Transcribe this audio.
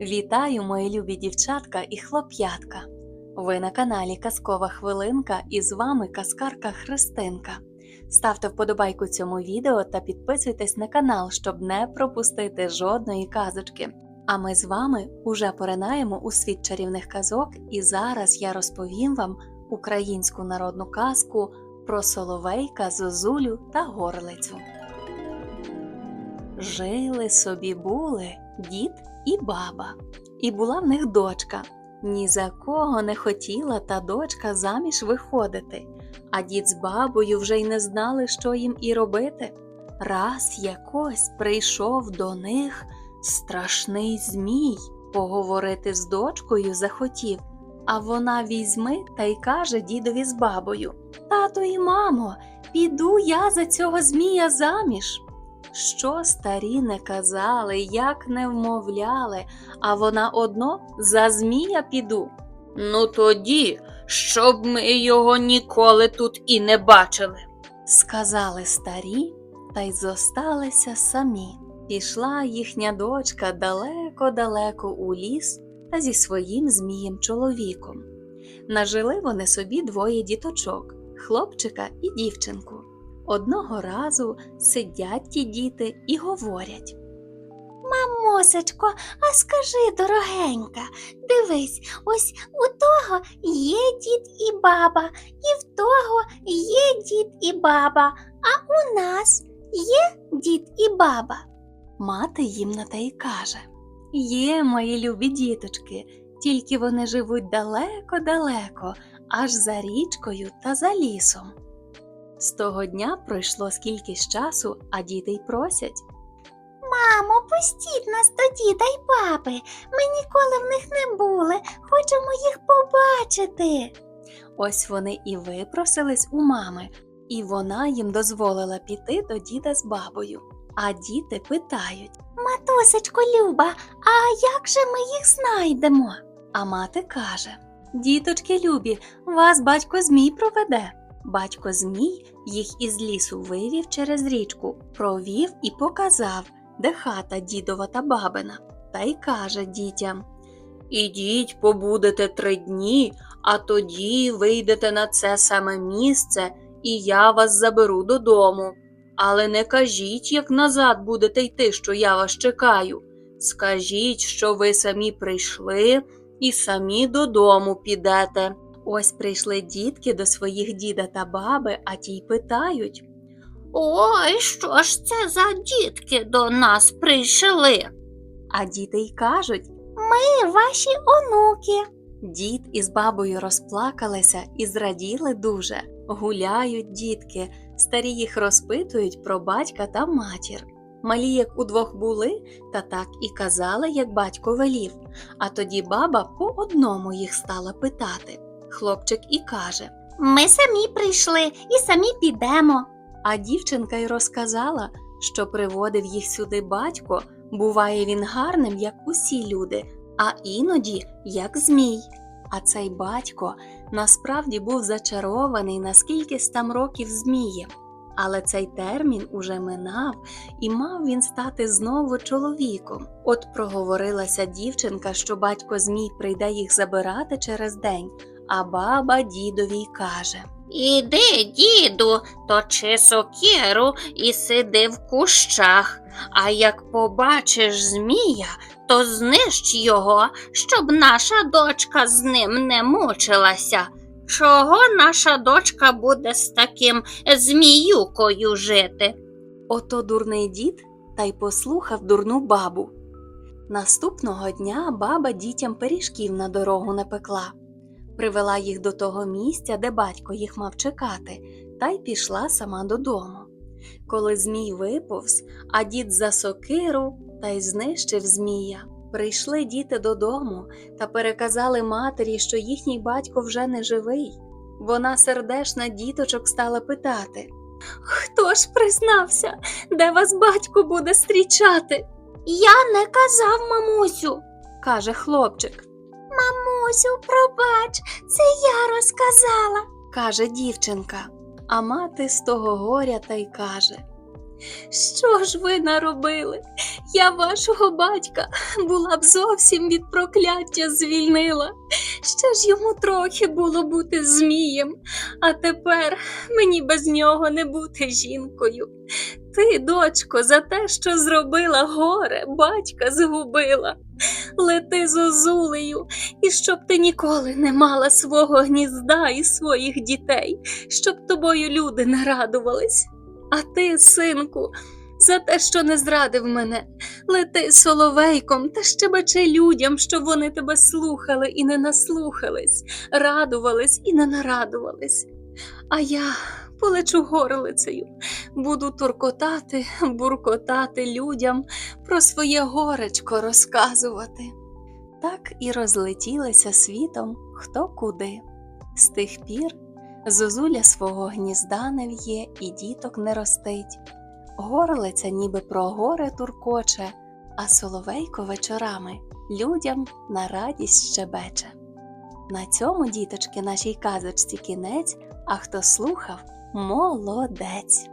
Вітаю, мої любі дівчатка і хлоп'ятка! Ви на каналі Казкова Хвилинка і з вами казкарка Христинка. Ставте вподобайку цьому відео та підписуйтесь на канал, щоб не пропустити жодної казочки. А ми з вами уже поринаємо у світ чарівних казок, і зараз я розповім вам українську народну казку про соловейка, зозулю та горлицю. Жили собі були дід і баба, і була в них дочка. Ні за кого не хотіла та дочка заміж виходити, а дід з бабою вже й не знали, що їм і робити. Раз якось прийшов до них страшний змій, поговорити з дочкою захотів, а вона візьми та й каже дідові з бабою: Тато і мамо, піду я за цього змія заміж. Що старі не казали, як не вмовляли, а вона одно за змія піду. Ну тоді, щоб ми його ніколи тут і не бачили. Сказали старі, та й зосталися самі. Пішла їхня дочка далеко-далеко у ліс та зі своїм змієм чоловіком. Нажили вони собі двоє діточок хлопчика і дівчинку. Одного разу сидять ті діти і говорять. Мамосечко, а скажи, дорогенька, дивись, ось у того є дід і баба, і в того є дід і баба, а у нас є дід і баба. Мати їм на те й каже: Є, мої любі діточки, тільки вони живуть далеко-далеко, аж за річкою та за лісом. З того дня пройшло скількись часу, а діти й просять. Мамо, пустіть нас до діда й баби. Ми ніколи в них не були, хочемо їх побачити. Ось вони і випросились у мами, і вона їм дозволила піти до діда з бабою. А діти питають, Матусечко Люба, а як же ми їх знайдемо? а мати каже: Діточки любі, вас батько Змій проведе. Батько Змій їх із лісу вивів через річку, провів і показав, де хата дідова та бабина, та й каже дітям. Ідіть, побудете три дні, а тоді вийдете на це саме місце, і я вас заберу додому. Але не кажіть, як назад будете йти, що я вас чекаю. Скажіть, що ви самі прийшли і самі додому підете. Ось прийшли дітки до своїх діда та баби, а ті й питають. Ой, що ж це за дітки до нас прийшли? А діти й кажуть, Ми ваші онуки. Дід із бабою розплакалися і зраділи дуже. Гуляють дітки, старі їх розпитують про батька та матір. Малі, як удвох були, та так і казали, як батько велів. А тоді баба по одному їх стала питати. Хлопчик і каже, Ми самі прийшли і самі підемо. а дівчинка й розказала, що приводив їх сюди батько. Буває він гарним, як усі люди, а іноді як змій. А цей батько насправді був зачарований на скількись там років змієм. Але цей термін уже минав, і мав він стати знову чоловіком. От проговорилася дівчинка, що батько Змій прийде їх забирати через день, а баба дідові каже. Іди, діду, точи сокиру і сиди в кущах, а як побачиш змія, то знищ його, щоб наша дочка з ним не мучилася. Чого наша дочка буде з таким зміюкою жити? Ото дурний дід та й послухав дурну бабу. Наступного дня баба дітям пиріжків на дорогу напекла, привела їх до того місця, де батько їх мав чекати, та й пішла сама додому. Коли змій виповз, а дід за сокиру та й знищив змія. Прийшли діти додому та переказали матері, що їхній батько вже не живий. Вона сердешна діточок стала питати Хто ж признався, де вас батько буде зустрічати? Я не казав, мамусю. каже хлопчик. Мамусю, пробач, це я розказала. каже дівчинка. А мати з того горя та й каже Що ж ви наробили? Я вашого батька була б зовсім від прокляття звільнила. Ще ж йому трохи було бути змієм, а тепер мені без нього не бути жінкою. Ти, дочко, за те, що зробила горе, батька згубила. Лети зозулею, і щоб ти ніколи не мала свого гнізда і своїх дітей, щоб тобою люди не радувались. А ти, синку, за те, що не зрадив мене, лети соловейком та щебечи людям, щоб вони тебе слухали і не наслухались, радувались і не нарадувались. А я полечу горлицею, буду туркотати, буркотати людям, про своє горечко розказувати. Так і розлетілися світом хто куди. З тих пір зозуля свого гнізда не в'є і діток не ростить. Горлиця ніби про горе туркоче, а соловейко вечорами людям на радість щебече. На цьому, діточки, нашій казочці кінець, а хто слухав, молодець.